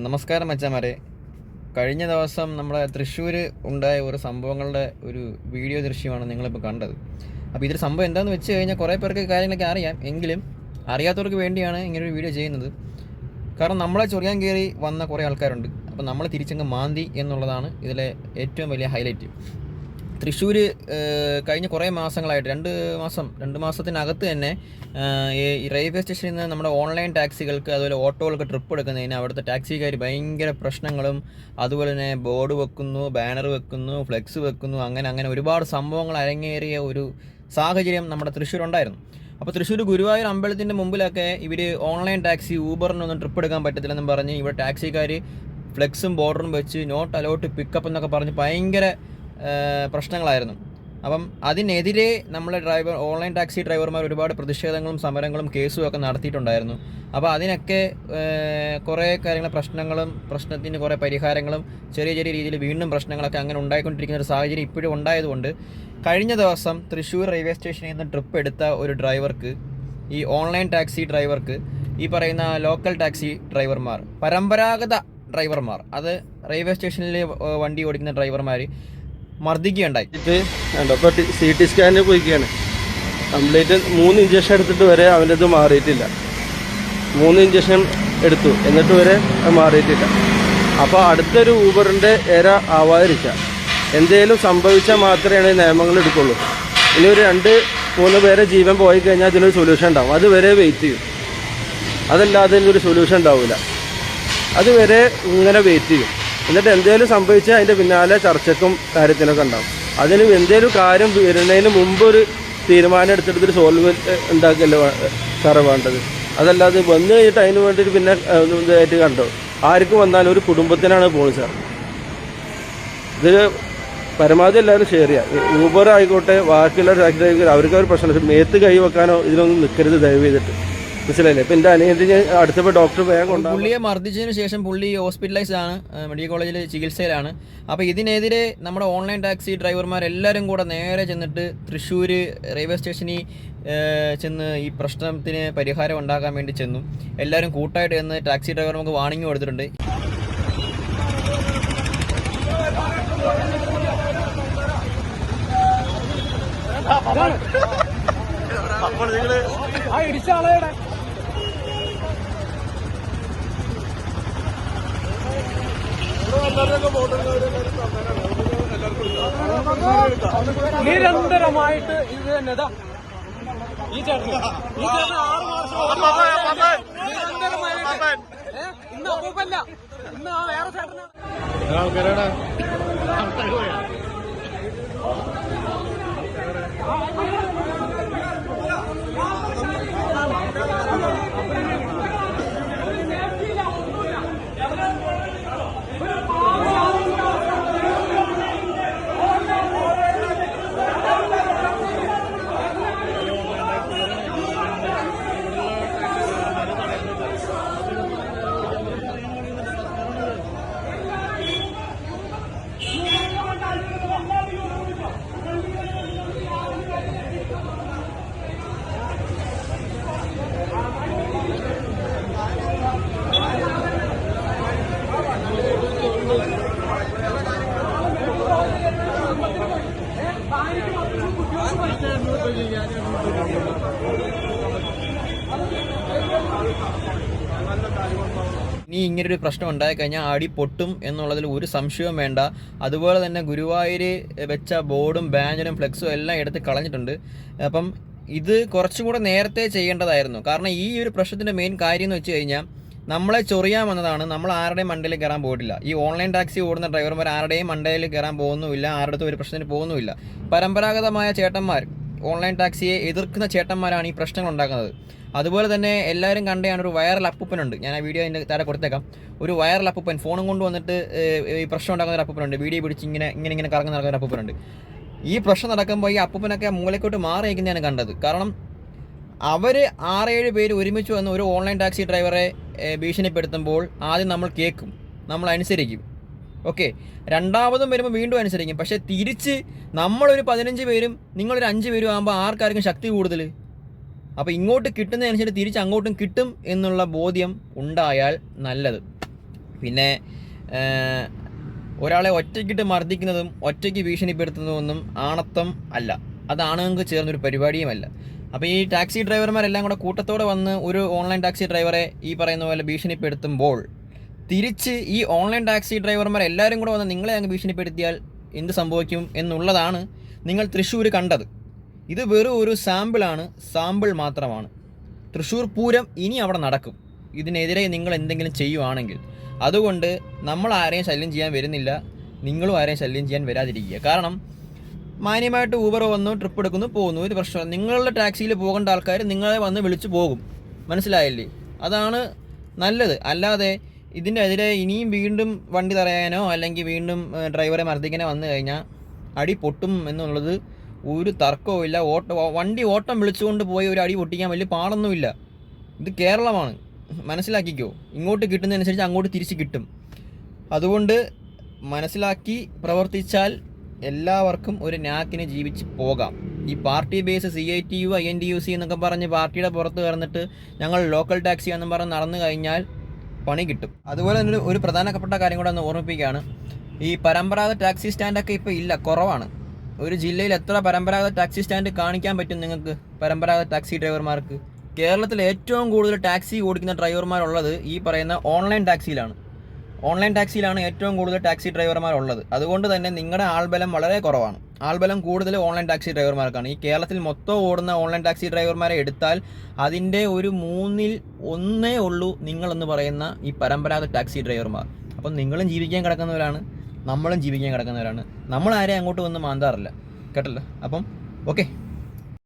നമസ്കാരം അച്ഛന്മാരെ കഴിഞ്ഞ ദിവസം നമ്മളെ തൃശ്ശൂർ ഉണ്ടായ ഒരു സംഭവങ്ങളുടെ ഒരു വീഡിയോ ദൃശ്യമാണ് നിങ്ങളിപ്പോൾ കണ്ടത്. അപ്പോൾ ഇതൊരു സംഭവം എന്താണെന്ന് വെച്ച് കഴിഞ്ഞാൽ കുറേ പേർക്ക് കാര്യങ്ങളൊക്കെ അറിയാം. എങ്കിലും അറിയാത്തവർക്ക് വേണ്ടിയാണ് ഇങ്ങനെ ഒരു വീഡിയോ ചെയ്യുന്നത്. കാരണം നമ്മളെ ചൊറിയാൻ കയറി വന്ന കുറേ ആൾക്കാരുണ്ട്. അപ്പോൾ നമ്മൾ തിരിച്ചങ്ങ് മാന്തി എന്നുള്ളതാണ് ഇതിലെ ഏറ്റവും വലിയ ഹൈലൈറ്റ്. തൃശ്ശൂർ കഴിഞ്ഞ കുറേ മാസങ്ങളായിട്ട് രണ്ട് മാസം രണ്ട് മാസത്തിനകത്ത് തന്നെ ഈ റെയിൽവേ സ്റ്റേഷനിൽ നിന്ന് നമ്മുടെ ഓൺലൈൻ ടാക്സികൾക്ക് അതുപോലെ ഓട്ടോകൾക്ക് ട്രിപ്പ് എടുക്കുന്നതിന് അവിടുത്തെ ടാക്സിക്കാർ ഭയങ്കര പ്രശ്നങ്ങളും അതുപോലെ തന്നെ ബോർഡ് വെക്കുന്നു ബാനർ വെക്കുന്നു ഫ്ലെക്സ് വെക്കുന്നു അങ്ങനെ അങ്ങനെ ഒരുപാട് സംഭവങ്ങൾ അരങ്ങേറിയ ഒരു സാഹചര്യം നമ്മുടെ തൃശ്ശൂർ ഉണ്ടായിരുന്നു അപ്പോൾ തൃശ്ശൂർ ഗുരുവായൂർ അമ്പലത്തിന്റെ മുമ്പിലൊക്കെ ഇവർ ഓൺലൈൻ ടാക്സി ഊബറിനൊന്നും ട്രിപ്പ് എടുക്കാൻ പറ്റത്തില്ലെന്നും പറഞ്ഞ് ഇവിടെ ടാക്സിക്കാർ ഫ്ലെക്സും ബോർഡറും വെച്ച് നോട്ട് അലോട്ട് പിക്കപ്പ് എന്നൊക്കെ പറഞ്ഞ് ഭയങ്കര പ്രശ്നങ്ങളായിരുന്നു. അപ്പം അതിനെതിരെ നമ്മളെ ഡ്രൈവർ ഓൺലൈൻ ടാക്സി ഡ്രൈവർമാർ ഒരുപാട് പ്രതിഷേധങ്ങളും സമരങ്ങളും കേസും ഒക്കെ നടത്തിയിട്ടുണ്ടായിരുന്നു. അപ്പോൾ അതിനൊക്കെ കുറേ കാര്യങ്ങൾ പ്രശ്നങ്ങളും പ്രശ്നത്തിന് കുറേ പരിഹാരങ്ങളും ചെറിയ ചെറിയ രീതിയിൽ വീണ്ടും പ്രശ്നങ്ങളൊക്കെ അങ്ങനെ ഉണ്ടായിക്കൊണ്ടിരിക്കുന്ന ഒരു സാഹചര്യം ഇപ്പോഴും ഉണ്ടായതുകൊണ്ട് കഴിഞ്ഞ ദിവസം തൃശ്ശൂർ റെയിൽവേ സ്റ്റേഷനിൽ നിന്ന് ട്രിപ്പ് എടുത്ത ഒരു ഡ്രൈവർക്ക് ഈ ഓൺലൈൻ ടാക്സി ഡ്രൈവർക്ക് ഈ പറയുന്ന ലോക്കൽ ടാക്സി ഡ്രൈവർമാർ പരമ്പരാഗത ഡ്രൈവർമാർ അത് റെയിൽവേ സ്റ്റേഷനിൽ വണ്ടി ഓടിക്കുന്ന ഡ്രൈവർമാർ മർദ്ദിക്കുകയുണ്ടായി. സി ടി സ്കാനിന് പോയിക്കുകയാണ് കംപ്ലീറ്റ് മൂന്ന് ഇഞ്ചക്ഷൻ എടുത്തിട്ട് വരെ അവന്റെ ഇത് മാറിയിട്ടില്ല. മൂന്ന് ഇഞ്ചക്ഷൻ എടുത്തു. എന്നിട്ട് വരെ മാറിയിട്ടില്ല. അപ്പോൾ അടുത്തൊരു ഊബറിന്റെ ഇര ആവാതിരിക്കുക എന്തെങ്കിലും സംഭവിച്ചാൽ മാത്രമേ നിയമങ്ങൾ എടുക്കുള്ളൂ. ഇനി ഒരു രണ്ട് മൂന്ന് പേരെ ജീവൻ പോയി കഴിഞ്ഞാൽ അതിനൊരു സൊല്യൂഷൻ ഉണ്ടാവും. അതുവരെ വെയിറ്റ് ചെയ്യും. അതല്ലാതെ ഒരു സൊല്യൂഷൻ ഉണ്ടാവില്ല അതുവരെ ഇങ്ങനെ വെയിറ്റ് ചെയ്യും. എന്നിട്ട് എന്തേലും സംഭവിച്ചാൽ അതിന്റെ പിന്നാലെ ചർച്ചക്കും കാര്യത്തിനൊക്കെ ഉണ്ടാവും. അതിന് എന്തേലും കാര്യം വരുന്നതിന് മുമ്പ് ഒരു തീരുമാനം എടുത്തിട്ട് സോൾവ് ഉണ്ടാക്കല്ലേ വേ- സാറേ വേണ്ടത്? അതല്ലാതെ വന്നു കഴിഞ്ഞിട്ട് അതിന് വേണ്ടിയിട്ട് പിന്നെ ഇതായിട്ട് കണ്ടോ? ആർക്ക് വന്നാലും ഒരു കുടുംബത്തിനാണ് പോകുന്നത് സാർ ഇത് പരമാവധി എല്ലാവരും ഷെയർ ചെയ്യുക ഊബർ ആയിക്കോട്ടെ ബാക്കിയുള്ള ടാക്സി ഡ്രൈവർ അവർക്ക് ഒരു പ്രശ്നം. മേത്ത് കൈ വെക്കാനോ ഇതിനൊന്നും നിൽക്കരുത് ദയവ് ചെയ്തിട്ട്. മനസ്സിലായില്ലേ? ഇപ്പൊ എന്റെ അനിയന്റെ അടുത്തപ്പോ ഡോക്ടർ വേഗം പുള്ളിയെ മർദ്ദിച്ചതിന് ശേഷം പുള്ളി ഹോസ്പിറ്റലൈസ്ഡ് ആണ് മെഡിക്കൽ കോളേജിൽ ചികിത്സയിലാണ്. അപ്പോൾ ഇതിനെതിരെ നമ്മുടെ ഓൺലൈൻ ടാക്സി ഡ്രൈവർമാർ എല്ലാവരും കൂടെ നേരെ ചെന്നിട്ട് തൃശ്ശൂർ റെയിൽവേ സ്റ്റേഷനിൽ ചെന്ന് ഈ പ്രശ്നത്തിന് പരിഹാരം ഉണ്ടാക്കാൻ വേണ്ടി ചെന്നു. എല്ലാവരും കൂട്ടായിട്ട് ചെന്ന് ടാക്സി ഡ്രൈവർമാർക്ക് വാണിംഗ് കൊടുത്തിട്ടുണ്ട്. നിരന്തരമായിട്ട് ഇത് തന്നെ ഇതാ ഈ ചേട്ടൻ ഈ ചേട്ടൻ ആറ് മാസം നിരന്തരമായിട്ട്? ഇന്ന് അപ്പൂപ്പല്ല ഇന്ന് ആ വേറെ ചേട്ടനാണ് ഇനി ഇങ്ങനൊരു പ്രശ്നം ഉണ്ടായി കഴിഞ്ഞാൽ ആടി പൊട്ടും എന്നുള്ളതിൽ ഒരു സംശയവും വേണ്ട. അതുപോലെ തന്നെ ഗുരുവായൂർ വെച്ച ബോർഡും ബാനറും ഫ്ലെക്സും എല്ലാം എടുത്ത് കളഞ്ഞിട്ടുണ്ട്. അപ്പം ഇത് കുറച്ചും കൂടെ നേരത്തെ ചെയ്യേണ്ടതായിരുന്നു. കാരണം ഈ ഒരു പ്രശ്നത്തിന്റെ മെയിൻ കാര്യം എന്ന് വെച്ച് കഴിഞ്ഞാൽ നമ്മളെ ചൊറിയാമെന്നതാണ് നമ്മൾ ആരുടെയും മണ്ടയിൽ കയറാൻ പോയിട്ടില്ല. ഈ ഓൺലൈൻ ടാക്സി ഓടുന്ന ഡ്രൈവർമാർ ആരുടെയും മണ്ടയിൽ കയറാൻ പോകുന്നുമില്ല. ആരുടെ ഒരു പ്രശ്നത്തിന് പോകുന്നുമില്ല. പരമ്പരാഗതമായ ചേട്ടന്മാർ ഓൺലൈൻ ടാക്സിയെ എതിർക്കുന്ന ചേട്ടന്മാരാണ് ഈ പ്രശ്നങ്ങൾ ഉണ്ടാക്കുന്നത് അതുപോലെ തന്നെ എല്ലാവരും കണ്ടെയാണ് ഒരു വൈറൽ അപ്പൂപ്പനുണ്ട്. ഞാൻ ആ വീഡിയോ അതിന്റെ താഴെ കൊടുത്തേക്കാം. ഒരു വൈറൽ അപ്പൂപ്പൻ ഫോണും കൊണ്ട് വന്നിട്ട് ഈ പ്രശ്നം ഉണ്ടാക്കുന്ന ഒരു അപ്പൂപ്പനുണ്ട്. വീഡിയോ പിടിച്ച് ഇങ്ങനെ ഇങ്ങനെ ഇങ്ങനെ കറങ്ങി നടക്കുന്ന ഒരു അപ്പൂപ്പനുണ്ട്. ഈ പ്രശ്നം നടക്കുമ്പോൾ ഈ അപ്പൂപ്പനൊക്കെ മൂലക്കോട്ട് മാറി കണ്ടത്. കാരണം അവർ ആറേഴ് പേര് ഒരുമിച്ച് വന്ന് ഒരു ഓൺലൈൻ ടാക്സി ഡ്രൈവറെ ഭീഷണിപ്പെടുത്തുമ്പോൾ ആദ്യം നമ്മൾ കേൾക്കും. നമ്മൾ അനുസരിക്കും. ഓക്കെ രണ്ടാമതും വരുമ്പോൾ വീണ്ടും അനുസരിക്കും. പക്ഷേ തിരിച്ച് നമ്മളൊരു പതിനഞ്ച് പേരും നിങ്ങളൊരു അഞ്ച് പേരും ആകുമ്പോൾ ആർക്കാർക്കും ശക്തി കൂടുതൽ അപ്പോൾ ഇങ്ങോട്ട് കിട്ടുന്നതനുസരിച്ച് തിരിച്ച് അങ്ങോട്ടും കിട്ടും എന്നുള്ള ബോധ്യം ഉണ്ടായാൽ നല്ലത്. പിന്നെ ഒരാളെ ഒറ്റയ്ക്കിട്ട് മർദ്ദിക്കുന്നതും ഒറ്റയ്ക്ക് ഭീഷണിപ്പെടുത്തുന്നതൊന്നും ആണത്തം അല്ല. അത് ആണുങ്ങൾക്ക് ചേർന്നൊരു പരിപാടിയുമല്ല. അപ്പോൾ ഈ ടാക്സി ഡ്രൈവർമാരെല്ലാം കൂടെ കൂട്ടത്തോടെ വന്ന് ഒരു ഓൺലൈൻ ടാക്സി ഡ്രൈവറെ ഈ പറയുന്ന പോലെ ഭീഷണിപ്പെടുത്തുമ്പോൾ തിരിച്ച് ഈ ഓൺലൈൻ ടാക്സി ഡ്രൈവർമാർ എല്ലാവരും കൂടെ വന്ന് നിങ്ങളെ അങ്ങ് ഭീഷണിപ്പെടുത്തിയാൽ എന്ത് സംഭവിക്കും എന്നുള്ളതാണ് നിങ്ങൾ തൃശ്ശൂർ കണ്ടത്. ഇത് വെറും ഒരു സാമ്പിളാണ് സാമ്പിൾ മാത്രമാണ്. തൃശ്ശൂർ പൂരം ഇനി അവിടെ നടക്കും. ഇതിനെതിരെ നിങ്ങൾ എന്തെങ്കിലും ചെയ്യുവാണെങ്കിൽ. അതുകൊണ്ട് നമ്മൾ ആരെയും ശല്യം ചെയ്യാൻ വരുന്നില്ല. നിങ്ങളും ആരെയും ശല്യം ചെയ്യാൻ വരാതിരിക്കുക. കാരണം മാന്യമായിട്ട് ഊബർ വന്നു ട്രിപ്പ് എടുക്കുന്നു പോകുന്നു. ഒരു പ്രശ്നം. നിങ്ങളുടെ ടാക്സിയിൽ പോകേണ്ട ആൾക്കാർ നിങ്ങളെ വന്ന് വിളിച്ചു പോകും. മനസ്സിലായില്ലേ? അതാണ് നല്ലത്. അല്ലാതെ ഇതിന്റെ എതിരെ ഇനിയും വീണ്ടും വണ്ടി തറയാനോ അല്ലെങ്കിൽ വീണ്ടും ഡ്രൈവറെ മർദ്ദിക്കാനോ വന്നു കഴിഞ്ഞാൽ അടി പൊട്ടും എന്നുള്ളത് ഒരു തർക്കവും ഇല്ല. ഓട്ടം വണ്ടി ഓട്ടം വിളിച്ചുകൊണ്ട് പോയി ഒരു അടി പൊട്ടിക്കാൻ വലിയ പാടൊന്നുമില്ല. ഇത് കേരളമാണ്. മനസ്സിലാക്കിക്കോ. ഇങ്ങോട്ട് കിട്ടുന്നതനുസരിച്ച് അങ്ങോട്ട് തിരിച്ച് കിട്ടും. അതുകൊണ്ട് മനസ്സിലാക്കി പ്രവർത്തിച്ചാൽ എല്ലാവർക്കും ഒരു നാക്കിന് ജീവിച്ച് പോകാം. ഈ party base C I T U I N D U C എന്നൊക്കെ പറഞ്ഞ് പാർട്ടിയുടെ പുറത്ത് കടന്നിട്ട് ഞങ്ങൾ ലോക്കൽ ടാക്സി എന്നും പറഞ്ഞ് നടന്നു കഴിഞ്ഞാൽ പണി കിട്ടും. അതുപോലെ തന്നെ ഒരു- പ്രധാനപ്പെട്ട കാര്യം കൂടെ ഒന്ന് ഓർമ്മിപ്പിക്കുകയാണ്. ഈ പരമ്പരാഗത ടാക്സി സ്റ്റാൻഡൊക്കെ ഇപ്പോൾ ഇല്ല കുറവാണ്. ഒരു ജില്ലയിൽ എത്ര പരമ്പരാഗത ടാക്സി സ്റ്റാൻഡ് കാണിക്കാൻ പറ്റും നിങ്ങൾക്ക്? പരമ്പരാഗത ടാക്സി ഡ്രൈവർമാർക്ക്. കേരളത്തിൽ ഏറ്റവും കൂടുതൽ ടാക്സി ഓടിക്കുന്ന ഡ്രൈവർമാരുള്ളത് ഈ പറയുന്ന ഓൺലൈൻ ടാക്സിയിലാണ്. ഓൺലൈൻ ടാക്സിയിലാണ് ഏറ്റവും കൂടുതൽ ടാക്സി ഡ്രൈവർമാരുള്ളത്. അതുകൊണ്ട് തന്നെ നിങ്ങളുടെ ആൾബലം വളരെ കുറവാണ്. ആൾബലം കൂടുതൽ ഓൺലൈൻ ടാക്സി ഡ്രൈവർമാർക്കാണ്. ഈ കേരളത്തിൽ മൊത്തം ഓടുന്ന ഓൺലൈൻ ടാക്സി ഡ്രൈവർമാരെ എടുത്താൽ അതിന്റെ ഒരു മൂന്നിൽ ഒന്നേ ഉള്ളൂ നിങ്ങളെന്ന് പറയുന്ന ഈ പരമ്പരാഗത ടാക്സി ഡ്രൈവർമാർ. അപ്പം നിങ്ങളും ജീവിക്കാൻ കിടക്കുന്നവരാണ് നമ്മളും ജീവിക്കാൻ കിടക്കുന്നവരാണ്. നമ്മൾ ആരെയും അങ്ങോട്ട് വന്ന് മാന്താറില്ല. കേട്ടല്ലോ? അപ്പം ഓക്കെ.